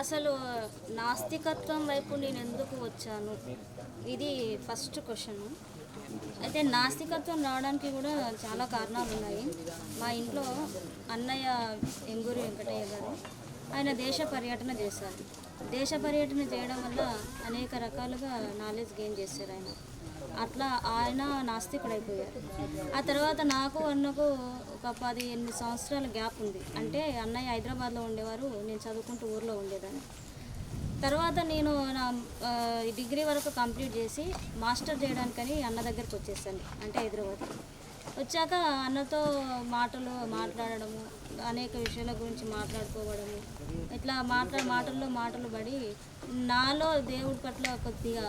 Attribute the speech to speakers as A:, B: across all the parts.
A: అసలు నాస్తికత్వం వైపు నేను ఎందుకు వచ్చాను? ఇది ఫస్ట్ క్వశ్చన్ అయితే నాస్తికత్వం రావడానికి కూడా చాలా కారణాలు ఉన్నాయి. మా ఇంట్లో అన్నయ్య ఎంగూరి వెంకటయ్య గారు ఆయన దేశ పర్యటన చేశారు. దేశ పర్యటన చేయడం వల్ల అనేక రకాలుగా నాలెడ్జ్ గెయిన్ చేశారు ఆయన. అట్లా ఆయన నాస్తికుడైపోయారు. అయిపోయారు ఆ తర్వాత నాకు అన్నకు ఒక పది ఎనిమిది సంవత్సరాల గ్యాప్ ఉంది. అంటే అన్నయ్య హైదరాబాద్లో ఉండేవారు నేను చదువుకుంటూ ఊర్లో ఉండేదాన్ని. తర్వాత నేను నా డిగ్రీ వరకు కంప్లీట్ చేసి మాస్టర్ చేయడానికని అన్న దగ్గరికి వచ్చేసాను అంటే హైదరాబాద్ వచ్చాక అన్నతో మాటలు మాట్లాడడము అనేక విషయాల గురించి మాట్లాడుకోవడము. ఇట్లా మాట్లా మాటల్లో మాటలు పడి నాలో దేవుడి పట్ల కొద్దిగా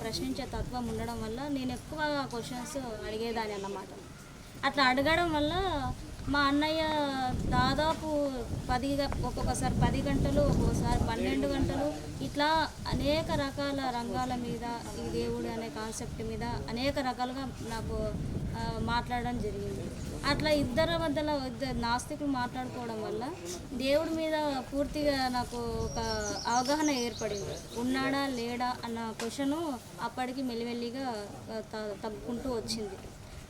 A: ప్రశ్నించే తత్వం ఉండడం వల్ల నేను ఎక్కువ క్వశ్చన్స్ అడిగేదాన్ని అన్నమాట. అట్లా అడగడం వల్ల మా అన్నయ్య దాదాపు పది ఒక్కొక్కసారి పది గంటలు ఒక్కొక్కసారి పన్నెండు గంటలు ఇట్లా అనేక రకాల రంగాల మీద ఈ దేవుడు అనే కాన్సెప్ట్ మీద అనేక రకాలుగా నాకు మాట్లాడడం జరిగింది. అట్లా ఇద్దరి మధ్యలో ఇద్దరు నాస్తికులు మాట్లాడుకోవడం వల్ల దేవుడి మీద పూర్తిగా నాకు ఒక అవగాహన ఏర్పడింది. ఉన్నాడా లేడా అన్న క్వశ్చను అప్పటికి మెల్లిమెల్లిగా త- తగ్గుకుంటూ వచ్చింది.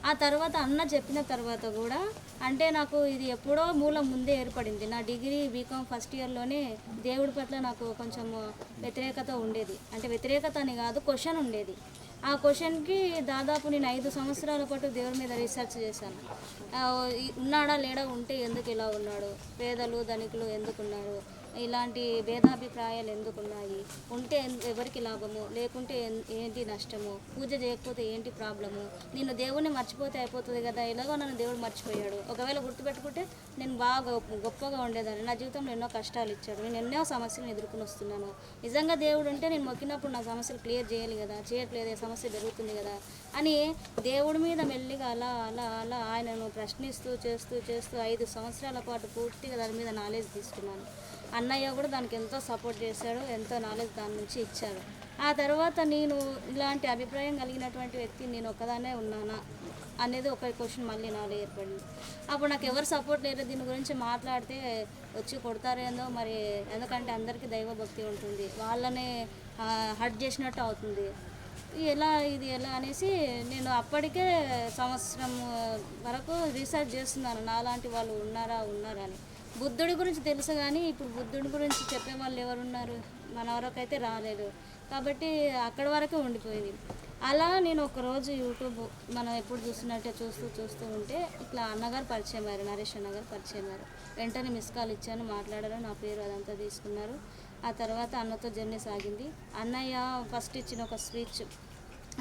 A: ఆ తర్వాత అన్న చెప్పిన తర్వాత కూడా అంటే నాకు ఇది ఎప్పుడో మూలం ముందే ఏర్పడింది. నా డిగ్రీ బీకామ్ ఫస్ట్ ఇయర్లోనే దేవుడి పట్ల నాకు కొంచెం వ్యతిరేకత ఉండేది. అంటే వ్యతిరేకత అని కాదు క్వశ్చన్ ఉండేది. ఆ క్వశ్చన్కి దాదాపు నేను ఐదు సంవత్సరాల పాటు దేవుడి మీద రీసెర్చ్ చేశాను. ఉన్నాడా లేడా ఉంటే ఎందుకు ఇలా ఉన్నాడు? పేదలు ధనికులు ఎందుకున్నారు ఇలాంటి భేదాభిప్రాయాలు ఎందుకు ఉన్నాయి? ఉంటే ఎవరికి లాభము? లేకుంటే ఏంటి నష్టము? పూజ చేయకపోతే ఏంటి ప్రాబ్లము? నేను దేవుణ్ణి మర్చిపోతే అయిపోతుంది కదా ఎలాగో నన్ను దేవుడు మర్చిపోయాడు. ఒకవేళ గుర్తుపెట్టుకుంటే నేను బాగా గొప్ప- గొప్పగా ఉండేదాన్ని. నా జీవితంలో ఎన్నో కష్టాలు ఇచ్చాడు నేను ఎన్నో సమస్యలను ఎదుర్కొని వస్తున్నాను. నిజంగా దేవుడు ఉంటే నేను మొక్కినప్పుడు నా సమస్యలు క్లియర్ చేయాలి కదా చేయట్లేదు సమస్య జరుగుతుంది కదా అని దేవుడి మీద మెల్లిగా అలా అలా అలా ఆయనను ప్రశ్నిస్తూ చేస్తూ చేస్తూ ఐదు సంవత్సరాల పాటు పూర్తిగా దాని మీద నాలెడ్జ్ తీసుకున్నాను. అన్నయ్య కూడా దానికి ఎంతో సపోర్ట్ చేశాడు ఎంతో నాలెడ్జ్ దాని నుంచి ఇచ్చాడు. ఆ తర్వాత నేను ఇలాంటి అభిప్రాయం కలిగినటువంటి వ్యక్తి నేను ఒక్కదానే ఉన్నానా అనేది ఒక క్వశ్చన్ మళ్ళీ నాలో ఏర్పడింది అప్పుడు నాకు ఎవరు సపోర్ట్ లేరు దీని గురించి మాట్లాడితే వచ్చి కొడతారేందో మరి ఎందుకంటే అందరికీ దైవభక్తి ఉంటుంది వాళ్ళనే హట్ చేసినట్టు అవుతుంది. ఎలా ఇది ఎలా అనేసి నేను అప్పటికే సంవత్సరం వరకు రీసెర్చ్ చేస్తున్నాను నాలాంటి వాళ్ళు ఉన్నారా ఉన్నారా అని. బుద్ధుడి గురించి తెలుసు కానీ ఇప్పుడు బుద్ధుడి గురించి చెప్పే వాళ్ళు ఎవరున్నారు? మన వరకైతే రాలేదు. కాబట్టి అక్కడ వరకే ఉండిపోయింది. అలా నేను ఒకరోజు యూట్యూబ్ మనం ఎప్పుడు చూస్తున్నట్టే చూస్తూ చూస్తూ ఉంటే ఇట్లా అన్నగారు పరిచయం అయ్యారు నరేష్ అన్నగారు పరిచయం అయ్యారు. వెంటనే మిస్ కాల్ ఇచ్చాను మాట్లాడారు నా పేరు అదంతా తీసుకున్నారు. ఆ తర్వాత అన్నతో జర్నీ సాగింది. అన్నయ్య ఫస్ట్ ఇచ్చిన ఒక స్పీచ్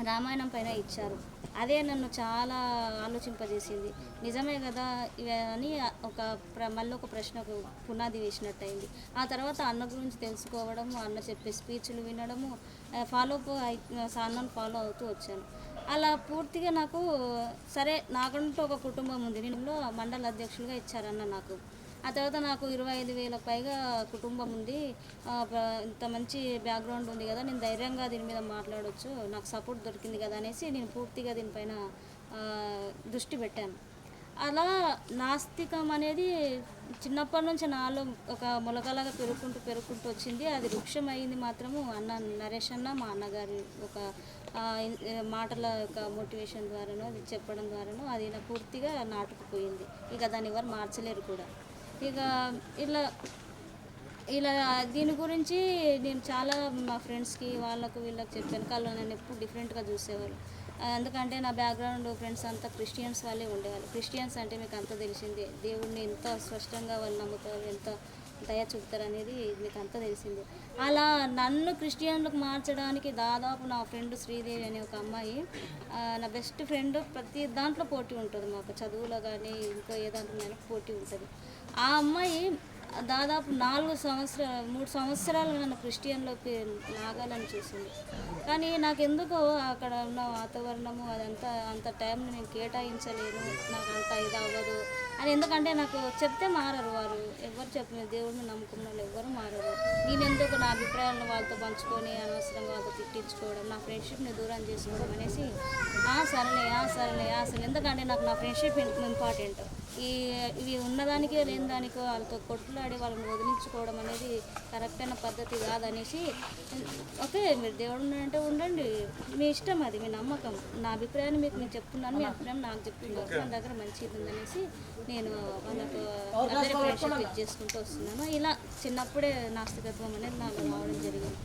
A: రామాయణం పైన ఇచ్చారు. అదే నన్ను చాలా ఆలోచింపజేసింది. నిజమే కదా? అని ఒక ప్ర మళ్ళీ ఒక ప్రశ్నకు పునాది వేసినట్టు అయింది ఆ తర్వాత అన్న గురించి తెలుసుకోవడము అన్న చెప్పే స్పీచ్లు వినడము ఫాలో అన్నను ఫాలో అవుతూ వచ్చాను. అలా పూర్తిగా నాకు సరే నాకంటూ ఒక కుటుంబం ఉంది. నేను మండల అధ్యక్షులుగా ఇచ్చారన్న నాకు. ఆ తర్వాత నాకు ఇరవై ఐదు వేలకు పైగా కుటుంబం ఉంది. ఇంత మంచి బ్యాక్గ్రౌండ్ ఉంది కదా నేను ధైర్యంగా దీని మీద మాట్లాడవచ్చు నాకు సపోర్ట్ దొరికింది కదా అనేసి నేను పూర్తిగా దీనిపైన దృష్టి పెట్టాను. అలా నాస్తికం అనేది చిన్నప్పటి నుంచి నాలో ఒక మొలకలాగా పెరుగుకుంటూ పెరుగుకుంటూ వచ్చింది. అది వృక్షం అయింది మాత్రము అన్న నరేష్ అన్న మా అన్నగారి ఒక మాటల యొక్క మోటివేషన్ ద్వారానో అది చెప్పడం ద్వారానో అది నా పూర్తిగా నాటుకుపోయింది. ఇక దాన్ని ఎవరు మార్చలేరు కూడా. ఇక ఇలా ఇలా దీని గురించి నేను చాలా మా ఫ్రెండ్స్కి వాళ్ళకు వీళ్ళకి చెప్పాను. కళ్ళు నన్ను ఎప్పుడు డిఫరెంట్గా చూసేవాళ్ళు. ఎందుకంటే నా బ్యాక్గ్రౌండ్ ఫ్రెండ్స్ అంతా క్రిస్టియన్స్ వాళ్ళే ఉండేవాళ్ళు. క్రిస్టియన్స్ అంటే మీకు అంత తెలిసిందే. దేవుడిని ఎంత స్పష్టంగా వాళ్ళు నమ్ముతారు ఎంత దయ చూపుతారు అనేది మీకు అంతా తెలిసిందే. అలా నన్ను క్రిస్టియన్లకు మార్చడానికి దాదాపు నా ఫ్రెండ్ శ్రీదేవి అనే ఒక అమ్మాయి నా బెస్ట్ ఫ్రెండ్ ప్రతి దాంట్లో పోటీ ఉంటుంది మాకు. చదువులో కానీ ఇంకో ఏ దాంట్లో కానీ పోటీ ఉంటుంది. ఆ అమ్మాయి దాదాపు నాలుగు సంవత్సరాలు మూడు సంవత్సరాలు నన్ను క్రిస్టియన్లోకి లాగాలని చూసింది. కానీ నాకు ఎందుకో అక్కడ ఉన్న వాతావరణము అదంతా అంత టైం నేను కేటాయించలేను. నాకు అంత ఇది అవ్వదు. అని ఎందుకంటే నాకు చెప్తే మారరు వారు. ఎవరు చెప్పిన దేవుడిని నమ్ముకున్న వాళ్ళు ఎవరు మారరు. నేను ఎందుకు నా అభిప్రాయాలను వాళ్ళతో పంచుకొని అనవసరంగా వాళ్ళతో తిట్టించుకోవడం నా ఫ్రెండ్షిప్ని దూరం చేసుకోవడం అనేసి. ఆ సరేలే ఆ సరేలే ఆ సరే ఎందుకంటే నాకు నా ఫ్రెండ్షిప్ ఇంపార్టెంట్. ఈ ఇవి ఉన్నదానికే లేని దానికో వాళ్ళతో కొట్లాడి వాళ్ళని వదిలించుకోవడం అనేది కరెక్ట్ అయిన పద్ధతి కాదనేసి. ఓకే మీరు దేవుడు ఉన్నాడంటే ఉండండి. మీ ఇష్టం అది మీ నమ్మకం. నా అభిప్రాయాన్ని మీకు నేను చెప్తున్నాను మీ అభిప్రాయం నాకు చెప్తున్నారు మన దగ్గర మంచిది ఉందనేసి నేను వాళ్ళతో అందరి ఫ్రెండ్షిప్ చేసుకుంటూ వస్తున్నాను. ఇలా చిన్నప్పుడే నాస్తికత్వం అనేది నాకు రావడం జరిగింది.